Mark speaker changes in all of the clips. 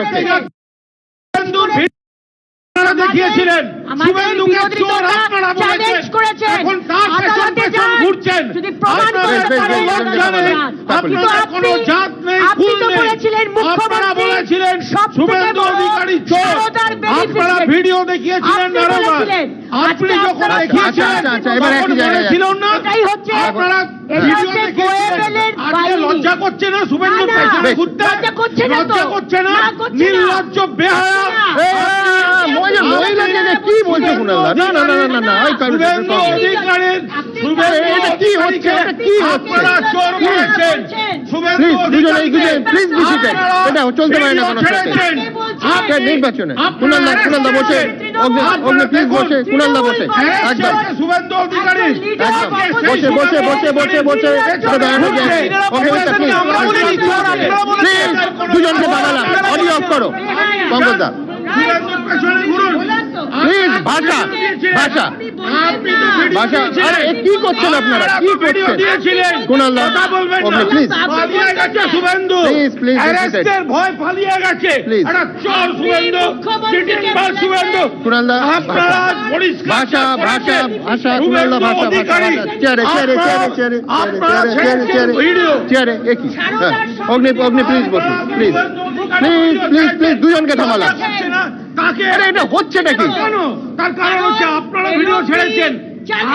Speaker 1: হচ্ছে
Speaker 2: শুভেন্দুর ভিড় আপনারা দেখিয়েছিলেন। শুভেন্দুকে চোর আপনারা বলেছেন। এখন তার পেছন পেছন ঘুরছেন। আপনাদের কোনো
Speaker 1: পারেন,
Speaker 2: লজ্জা
Speaker 1: তাহলে
Speaker 2: নেই
Speaker 1: তারপরে।
Speaker 3: কিন্তু
Speaker 2: আপনাদের কোনো
Speaker 3: আপনি-
Speaker 2: জাত নেই
Speaker 3: আপনি
Speaker 2: নেই আপনারা বলেছিলেন শুভেন্দু অধিকারী চোর। আপনারা ভিডিও দেখিয়েছিলেন
Speaker 3: আপনি
Speaker 2: আপনি যখন দেখিয়েছিলেন
Speaker 1: আচ্ছা, আচ্ছা,
Speaker 2: তখন ছিল না। আপনারা ভিডিও দেখিয়েছিলেন। লজ্জা করছে না? শুভেন্দু পেছনে ঘুরতে?
Speaker 3: লজ্জা করছে না?
Speaker 2: লজ্জা করছে না। নির্লজ্জ বেহায়া।
Speaker 1: মহিলাকে কি বলছে না না না না না না এই
Speaker 2: শুভেন্দু অধিকারীর শুভেন্দু
Speaker 1: এটা কি হচ্ছে? এটা কি হচ্ছে?
Speaker 2: আপনারা চোর বলেছেন শুভেন্দু
Speaker 1: প্লিজ দুজনে দুজনে প্লিজ বিসিতে এটা চলতে পারে না কোনো সাথে নির্বাচনে। বসে। বসে কুণালদা বসে
Speaker 2: হ্যাঁ,
Speaker 1: একদম
Speaker 2: শুভেন্দু অধিকারী
Speaker 1: বসে বসে বসে বসে বসে দুজনকে দাঁড়ালাম অডিও অফ করো
Speaker 2: পেছনে ঘুরুন
Speaker 1: প্লিজ ভাষা ভাষা।
Speaker 2: আপনি তো ভিডিও
Speaker 1: ভাষা। আরে কি করছেন আপনারা? কি করছেন?
Speaker 2: দিয়েছিলেন।
Speaker 1: কুণালদা
Speaker 2: কথা বলবেন না।
Speaker 1: প্লিজ।
Speaker 2: পালিয়ে গেছে শুভেন্দু।
Speaker 1: be seated.
Speaker 2: অ্যারেস্টের ভয় পালিয়ে গেছে। চোর শুভেন্দু। চিটিং শুভেন্দু।
Speaker 1: কুণালদা
Speaker 2: আপনারা
Speaker 1: ভাষা। ভাষা ভাষা
Speaker 2: শুভেন্দু
Speaker 1: কুণালদা ভাষা ভাষা। চেয়ারে চেয়ারে চেয়ারে চেয়ারে একই হ্যাঁ। অগ্নি অগ্নি প্লিজ বসুন। প্লিজ প্লিজ প্লিজ প্লিজ দুজনকে থামালাম।
Speaker 2: তাকে
Speaker 1: আরে এটা হচ্ছে নাকি?
Speaker 2: কেন? তার কারণ হচ্ছে আপনারা ভিডিও ছেড়েছেন।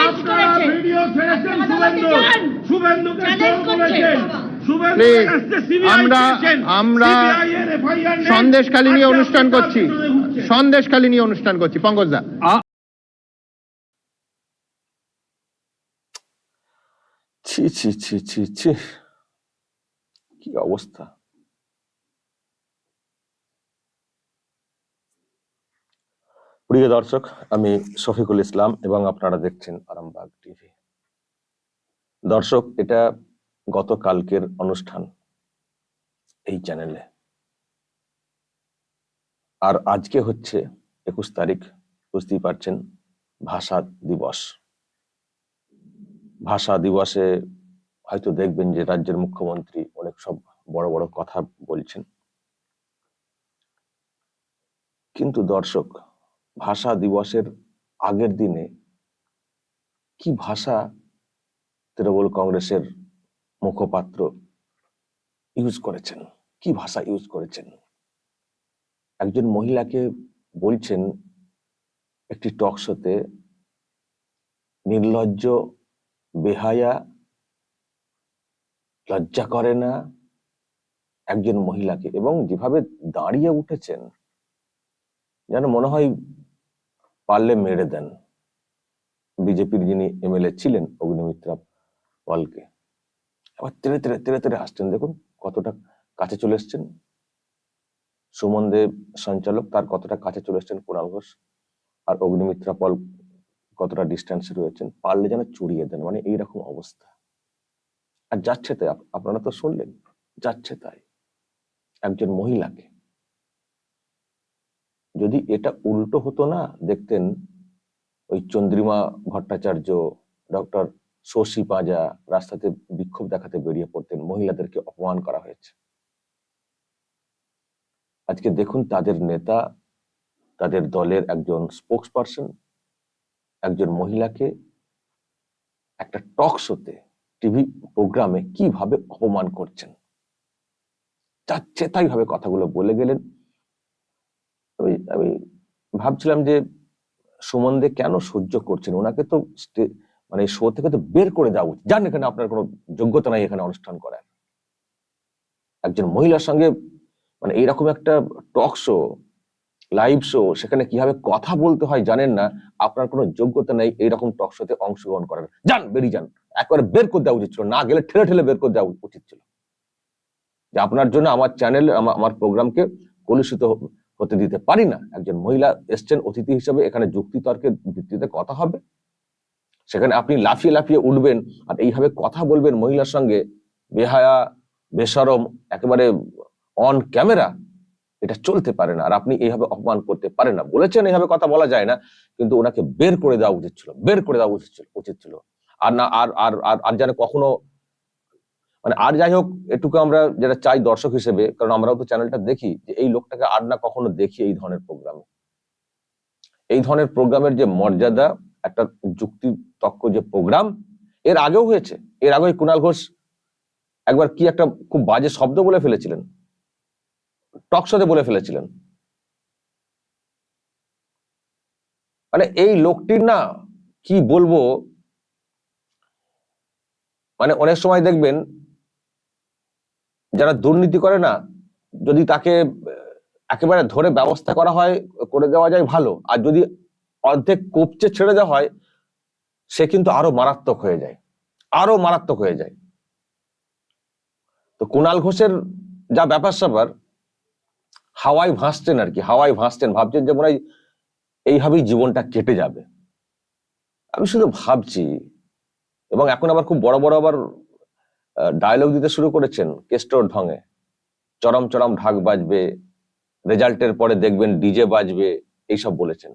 Speaker 2: আপনারা ভিডিও শুভেন্দু। শুভেন্দুকে
Speaker 1: আমরা- আমরা। সন্দেশখালী নিয়ে অনুষ্ঠান করছি। সন্দেশখালী নিয়ে অনুষ্ঠান করছি। পঙ্কজদা
Speaker 4: ছি ছি ছি ছি ছি। কি অবস্থা? প্রিয় দর্শক, আমি শফিকুল ইসলাম এবং আপনারা দেখছেন আরামবাগ টিভি। দর্শক, এটা গতকালকের অনুষ্ঠান এই চ্যানেলে। আর আজকে হচ্ছে একুশ তারিখ, বুঝতেই পারছেন, ভাষা দিবস। ভাষা দিবসে হয়তো দেখবেন যে রাজ্যের মুখ্যমন্ত্রী অনেক সব বড় বড় কথা বলছেন। কিন্তু দর্শক ভাষা দিবসের আগের দিনে কি ভাষা তৃণমূল কংগ্রেসের মুখপাত্র ইউজ করেছেন? কি ভাষা ইউজ করেছেন? একজন মহিলাকে বলছেন একটি টক শোতে নির্লজ্জ, বেহায়া, লজ্জা করে না? একজন মহিলাকে এবং যেভাবে দাঁড়িয়ে উঠেছেন, যেন মনে হয় পারলে মেরে দেন। বিজেপির যিনি এমএলএ ছিলেন অগ্নিমিত্রা পলকে। আবার তেরে তেরে তেরে তেরে আসছেন দেখুন কতটা কাছে চলে এসছেন। সুমন দেব সঞ্চালক তার কতটা কাছে চলে এসছেন কুণাল ঘোষ। আর অগ্নিমিত্রা পল কতটা ডিস্টেন্সে রয়েছেন, পারলে যেন চড়িয়ে দেন। মানে এইরকম অবস্থা। আর যাচ্ছে তাই, আপ- আপনারা তো শুনলেন, যাচ্ছে তাই। একজন মহিলাকে যদি এটা উল্টো হতো না, দেখতেন ওই চন্দ্রিমা ভট্টাচার্য, ডক্টর শশী পাজা রাস্তাতে বিক্ষোভ দেখাতে বেরিয়ে পড়তেন, মহিলাদেরকে অপমান করা হয়েছে। আজকে দেখুন তাদের নেতা, তাদের দলের একজন স্পোক্স পার্সন একজন মহিলাকে একটা টক শোতে টিভি প্রোগ্রামে কীভাবে অপমান করছেন? যাচ্ছে তাই ভাবে কথাগুলো বলে গেলেন। আমি ভাবছিলাম যে সুমন দে কেন সহ্য করছেন? ওনাকে তো মানে শো থেকে তো বের করে দেওয়া উচিত। জান এখানে, আপনার কোনো যোগ্যতা নাই এখানে অনুষ্ঠান করার। একজন মহিলার সঙ্গে মানে এইরকম একটা টক শো লাইভ শো সেখানে কীভাবে কথা বলতে হয় জানেন না, আপনার কোনো যোগ্যতা নেই, এইরকম টক শোতে অংশগ্রহণ করার। যান, বেরিয়ে যান। একবারে বের করে দেওয়া উচিত ছিল, না গেলে ঠেলে ঠেলে বের করে দেওয়া উচিত ছিল। যে আপনার জন্য আমার চ্যানেল আমার প্রোগ্রামকে কলুষিত হতে দিতে পারি না। একজন মহিলা এসছেন অতিথি হিসেবে, এখানে যুক্তিতর্কের ভিত্তিতে কথা হবে। সেখানে আপনি লাফিয়ে লাফিয়ে উঠবেন আর এইভাবে কথা বলবেন মহিলার সঙ্গে, বেহায়া, বেসরম, একেবারে অন ক্যামেরা এটা চলতে পারে না। আর আপনি এইভাবে অপমান করতে পারেন না। বলেছেন এইভাবে কথা বলা যায় না, কিন্তু ওনাকে বের করে দেওয়া উচিত ছিল, বের করে দেওয়া উচিত ছিল উচিত ছিল। আর না আর আর আর যেন কখনো মানে আর যাই হোক এটুকু আমরা যেটা চাই দর্শক হিসেবে, কারণ আমরাও তো চ্যানেলটা দেখি, যে এই লোকটাকে আর না কখনো দেখি এই ধরনের প্রোগ্রামে এই ধরনের প্রোগ্রামের যে মর্যাদা, একটা যুক্তি তক্ক যে প্রোগ্রাম এর আগেও হয়েছে। এর আগেই কুণাল ঘোষ একবার কি একটা খুব বাজে শব্দ বলে ফেলেছিলেন। টকশোতে বলে ফেলেছিলেন। মানে এই লোকটির না, কি বলব মানে অনেক সময় দেখবেন যারা দুর্নীতি করে না, যদি তাকে একেবারে ধরে ব্যবস্থা করা হয়, করে দেওয়া যায় ভালো। আর যদি অর্ধেক কোপচে ছেড়ে দেওয়া হয়, সে কিন্তু আরও মারাত্মক হয়ে যায়। আরও মারাত্মক হয়ে যায়। তো কুণাল ঘোষের যা ব্যাপার স্যাপার হাওয়ায় ভাসছেন আর কি হাওয়ায় ভাসছেন। ভাবছেন যে মনে হয় এইভাবেই জীবনটা কেটে যাবে। আমি শুধু ভাবছি, এবং এখন আবার খুব বড় বড় আবার ডায়লগ দিতে শুরু করেছেন কেস্টোর ঢঙে। চরম চরম ঢাক বাজবে, রেজাল্টের পরে দেখবেন ডিজে বাজবে, এইসব বলেছেন।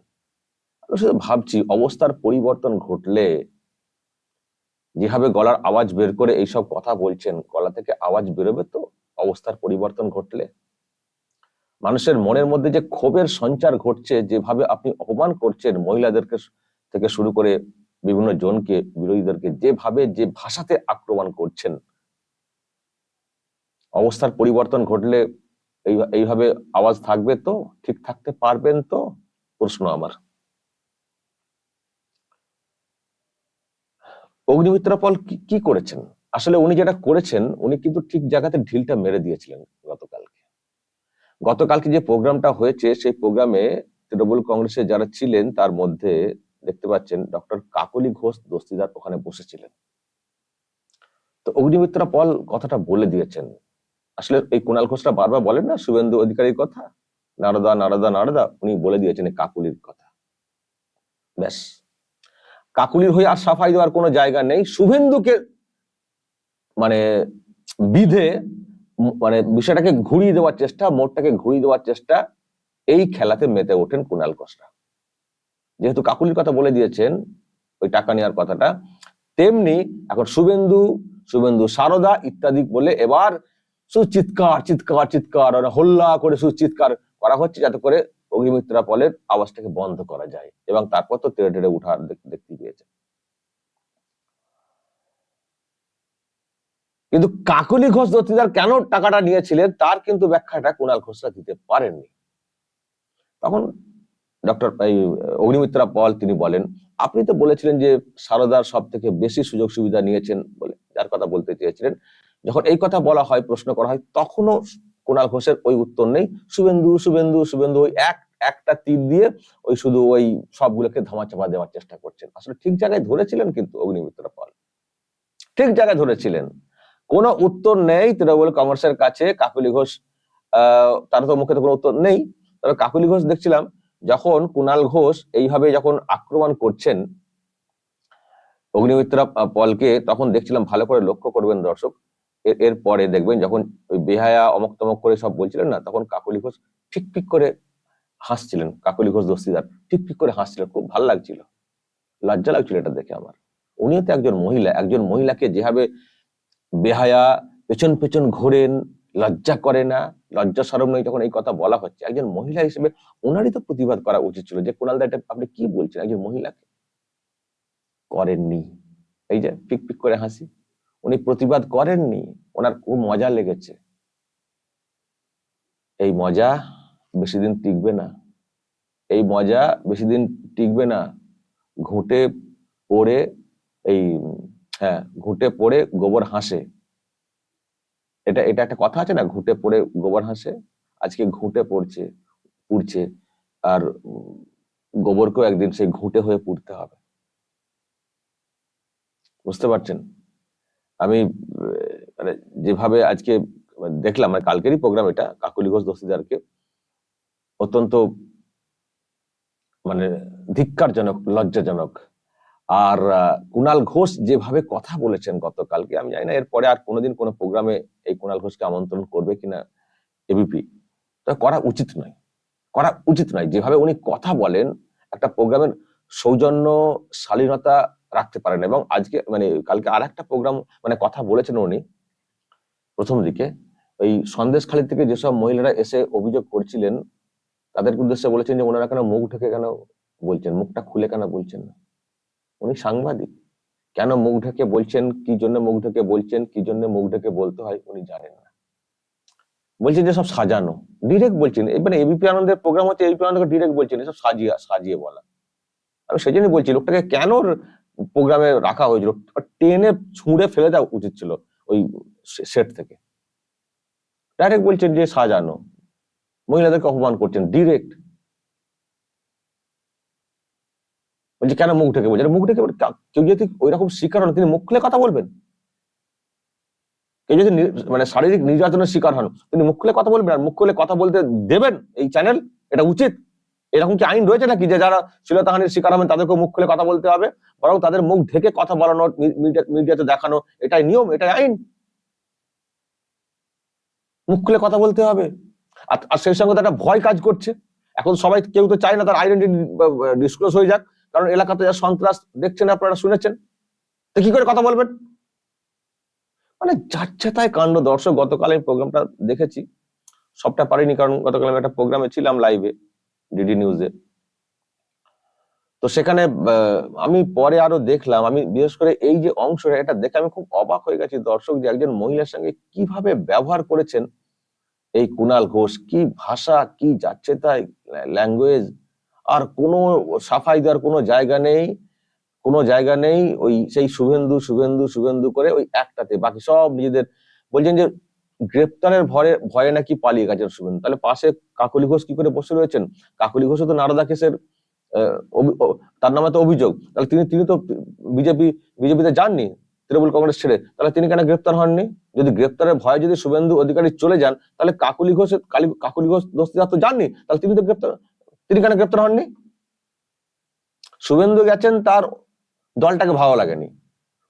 Speaker 4: আমি শুধু ভাবছি, অবস্থার পরিবর্তন ঘটলে যেভাবে গলার আওয়াজ বের করে এইসব কথা বলছেন, গলা থেকে আওয়াজ বেরোবে তো অবস্থার পরিবর্তন ঘটলে? মানুষের মনের মধ্যে যে ক্ষোভের সঞ্চার ঘটছে, যেভাবে আপনি অপমান করছেন মহিলাদেরকে থেকে শুরু করে বিভিন্ন জনকে, বিরোধীদেরকে যেভাবে যে ভাষাতে আক্রমণ করছেন, অবস্থার পরিবর্তন ঘটলে এইভাবে আওয়াজ থাকবে তো, ঠিক থাকতে পারবেন তো? প্রশ্ন আমার। অগ্নিমিত্রা পল কি- করেছেন? আসলে উনি যেটা করেছেন, উনি কিন্তু ঠিক জায়গাতে ঢিলটা মেরে দিয়েছিলেন গতকালকে। গতকালকে যে প্রোগ্রামটা হয়েছে, সেই প্রোগ্রামে তৃণমূল কংগ্রেসের যারা ছিলেন, তার মধ্যে দেখতে পাচ্ছেন ডক্টর কাকলি ঘোষ দস্তিদার ওখানে বসেছিলেন। তো অগ্নিমিত্রা পল কথাটা বলে দিয়েছেন। আসলে এই কুণাল ঘোষটা বারবার বলেন না, শুভেন্দু অধিকারীর কথা? নারদা নারদা নারদা, উনি বলে দিয়েছেন কাকুলির কথা। ব্যাস। কাকুলির হয়ে আর সাফাই দেওয়ার কোনো জায়গা নেই। শুভেন্দুকে মানে বিধে মানে বিষয়টাকে ঘুরিয়ে দেওয়ার চেষ্টা, মোটটাকে ঘুরিয়ে দেওয়ার চেষ্টা, এই খেলাতে মেতে ওঠেন কুণাল ঘোষরা। যেহেতু কাকুলির কথা বলে দিয়েছেন, ওই টাকা নেওয়ার কথাটা, তেমনি এখন শুভেন্দু শুভেন্দু সারদা ইত্যাদি বলে এবার শুধু চিৎকার চিৎকার চিৎকার হল্লা করে শুধু চিৎকার করা হচ্ছে যাতে করে অগ্নিমিত্রা পলের আওয়াজটাকে বন্ধ করা যায় এবং তারপর তো তেড়ে তেড়ে উঠার দেখতে পেয়েছে কিন্তু কাকলি ঘোষ দত্তিদার কেন টাকাটা নিয়েছিলেন, তার কিন্তু ব্যাখ্যাটা কুণাল ঘোষরা দিতে পারেননি। তখন ডক্টর অগ্নিমিত্রা পল তিনি বলেন, আপনি তো বলেছিলেন যে সারদার সব থেকে বেশি সুযোগ সুবিধা নিয়েছেন বলে, যার কথা বলতে চেয়েছিলেন। যখন এই কথা বলা হয়, প্রশ্ন করা হয়, তখনও কুণাল ঘোষের ওই উত্তর নেই। শুভেন্দু শুভেন্দু শুভেন্দু ওই এক, একটা তীর দিয়ে ওই শুধু ওই সবগুলোকে ধামাচাপা দেওয়ার চেষ্টা করছেন। আসলে ঠিক জায়গায় ধরেছিলেন কিন্তু অগ্নিমিত্র পাল। ঠিক জায়গায় ধরেছিলেন। কোনো উত্তর নেই তৃণমূল কংগ্রেসের কাছে। কাকুলি ঘোষ, আহ, তার তো মুখে তো কোনো উত্তর নেই। তবে কাকুলি ঘোষ দেখছিলাম যখন কুণাল ঘোষ এইভাবে যখন আক্রমণ করছেন, অগ্নিমিত্রা পলকে, তখন দেখছিলাম ভালো করে লক্ষ্য করবেন দর্শক। এর পরে দেখবেন যখন ওই বেহায়া অমক তমক করে সব বলছিলেন না, তখন কাকলি ঘোষ ঠিক ঠিক করে হাসছিলেন, কাকলি ঘোষ দস্তিদার, ঠিক ঠিক করে হাসছিলেন, খুব ভালো লাগছিল। লজ্জা লাগছিল এটা দেখে আমার। উনিও তো একজন মহিলা, একজন মহিলাকে যেভাবে বেহায়া পেছন পেছন ঘোরেন লজ্জা করে না, লজ্জা সরম নেই যখন এই কথা বলা হচ্ছে। একজন মহিলা হিসেবে ওনারই তো প্রতিবাদ করা উচিত ছিল যে, কুণাল দা, এটা আপনি কি বলছেন? একজন মহিলাকে? করেননি। এই যে, পিক পিক করে হাসি। উনি প্রতিবাদ করেননি। ওনার খুব মজা লেগেছে। এই মজা বেশি দিন টিকবে না। এই মজা বেশি দিন টিকবে না। ঘুঁটে পড়ে এই হ্যাঁ ঘুঁটে পড়ে গোবর হাসে। এটা এটা একটা কথা আছে না, ঘুঁটে পড়ে গোবর হাসে, আজকে ঘুঁটে পড়ছে, পুড়ছে, আর গোবরকেও একদিন সেই ঘুঁটে হয়ে পুড়তে হবে। বুঝতে পারছেন? আমি মানে যেভাবে আজকে দেখলাম মানে কালকেরই প্রোগ্রাম এটা, কাকুলি ঘোষ দস্তিদারকে, অত্যন্ত মানে ধিক্কারজনক, লজ্জাজনক। আর কুণাল ঘোষ যেভাবে কথা বলেছেন গতকালকে, আমি জানি না, এরপরে আর কোনোদিন কোনো প্রোগ্রামে এই কুণাল ঘোষকে আমন্ত্রণ করবে কিনা এবিপি তা করা উচিত নয়। করা উচিত নয়। যেভাবে উনি কথা বলেন, একটা প্রোগ্রামের সৌজন্য, শালীনতা রাখতে পারেন এবং আজকে মানে কালকে আর একটা প্রোগ্রাম মানে কথা বলেছেন উনি, প্রথম দিকে, ওই সন্দেশখালী থেকে যেসব মহিলারা এসে অভিযোগ করছিলেন, তাদের উদ্দেশ্যে বলেছেন যে ওনারা কেন মুখ ঢেকে কেন বলছেন, মুখটা খুলে কেন বলছেন না? উনি সাংবাদিক। কেন মুখ ঢেকে বলছেন, কি জন্য মুখ ঢেকে বলছেন, কি জন্য মুখ ঢেকে বলতে হয় উনি জানেন না। বলছেন যে সব সাজানো ডিরেক্ট বলছেন। এবারে এবিপি আনন্দের প্রোগ্রাম হচ্ছে এবিপি আনন্দকে ডিরেক্ট বলছেন, এসব সাজিয়ে সাজিয়ে বলা। আমি সেই জন্যই বলছি, লোকটাকে কেন প্রোগ্রামে রাখা হয়েছিল? টেনে ছুঁড়ে ফেলে দেওয়া উচিত ছিল ওই সেট থেকে। ডাইরেক্ট বলছেন যে সাজানো। মহিলাদেরকে অপমান করছেন ডিরেক্ট বলছে, কেন মুখ ঢেকে বলছে? মুখ ঢেকে কেউ যদি ওইরকম শিকার হন, তিনি মুখ খুলে কথা বলবেন। কেউ যদি মানে শারীরিক নির্যাতনের শিকার হন, তিনি মুখ খুলে কথা বলবেন, আর মুখ খুলে কথা বলতে দেবেন এই চ্যানেল, এটা উচিত। এরকম কি আইন রয়েছে নাকি যে যারা শিলতাহানির শিকার হবেন তাদেরকে মুখ খুলে কথা বলতে হবে, বরং তাদের মুখ ঢেকে কথা বলানো মিডিয়াতে দেখানো, এটাই নিয়ম, এটাই আইন। মুখ খুলে কথা বলতে হবে। আর আর সেই সঙ্গে তো একটা ভয় কাজ করছে। এখন সবাই, কেউ তো চায় না তার আইডেন্টি ডিসক্লোজ হয়ে যাক। কারণ এলাকাতে যা সন্ত্রাস দেখছেন, আপনারা শুনেছেন। তো কি করে কথা বলবেন? মানে যাচ্ছে তাই কাণ্ড, দর্শক, গতকাল এই প্রোগ্রামটা দেখেছি। সবটা পারিনি কারণ গতকাল আমি একটা প্রোগ্রামে ছিলাম লাইভে, ডিডি নিউজে। তো সেখানে আমি পরে আরও দেখলাম, আমি বিশেষ করে এই যে অংশটা, এটা দেখে আমি খুব অবাক হয়ে গেছি দর্শক যে একজন মহিলার সঙ্গে কীভাবে ব্যবহার করেছেন এই কুনাল ঘোষ, কি ভাষা, কি যাচ্ছে তাই ল্যাঙ্গুয়েজ আর কোনো সাফাই দেওয়ার কোনো জায়গা নেই, কোনো জায়গা নেই ওই সেই শুভেন্দু শুভেন্দু শুভেন্দু করে ওই একটাতে। বাকি সব নিজেদের বলছেন যে গ্রেপ্তারের ভয়ে ভয়ে নাকি পালিয়ে গেছেন শুভেন্দু। তাহলে পাশে কাকলি ঘোষ কি করে বসে রয়েছেন? কাকলি ঘোষও তো নারদা কেসের তার নামে তো অভিযোগ। তাহলে তিনি তিনি তো বিজেপি, বিজেপিতে যাননি, তৃণমূল কংগ্রেস ছেড়ে। তাহলে তিনি কেন গ্রেপ্তার হননি? যদি গ্রেপ্তারের ভয়ে যদি শুভেন্দু অধিকারী চলে যান, তাহলে কাকুলি ঘোষ, কালী, কাকুলি ঘোষ দোস্তিদার তো যাননি, তাহলে তিনি তো গ্রেপ্তার তিনি কেন গ্রেপ্তার হননি? শুভেন্দু গেছেন তার দলটাকে ভালো লাগেনি।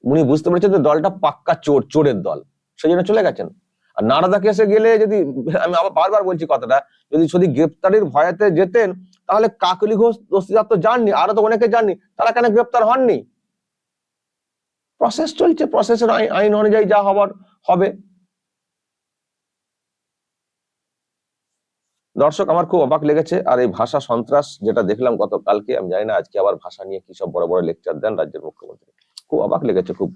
Speaker 4: উনি বুঝতে পেরেছেন যে দলটা পাক্কা চোর, চোরের দল। সেই জন্য চলে গেছেন। আর নারদা কেসে গেলে যদি আমি আবার বারবার বলছি কথাটা, যদি শুধু গ্রেপ্তারির ভয়েতে যেতেন, তাহলে কাকলি ঘোষ দোস্তিদার তো যাননি আরও তো অনেকে যাননি তারা কেন গ্রেপ্তার হননি? প্রসেস চলছে, প্রসেসের আইন অনুযায়ী যা হবার হবে। দর্শক, আমার খুব অবাক লেগেছে আর এই ভাষা সন্ত্রাস যেটা দেখলাম গতকালকে, আমি জানি না আজকে আবার ভাষা নিয়ে কি সব বড় বড় লেকচার দেন রাজ্যের মুখ্যমন্ত্রী। খুব অবাক লেগেছে, খুব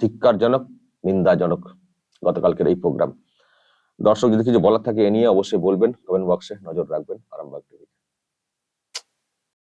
Speaker 4: ধিক্কারজনক, নিন্দাজনক গতকালকের এই প্রোগ্রাম দর্শক, যদি কিছু বলার থাকে এ নিয়ে অবশ্যই বলবেন কমেন্ট বক্সে নজর রাখবেন। আরামবাগ টিভি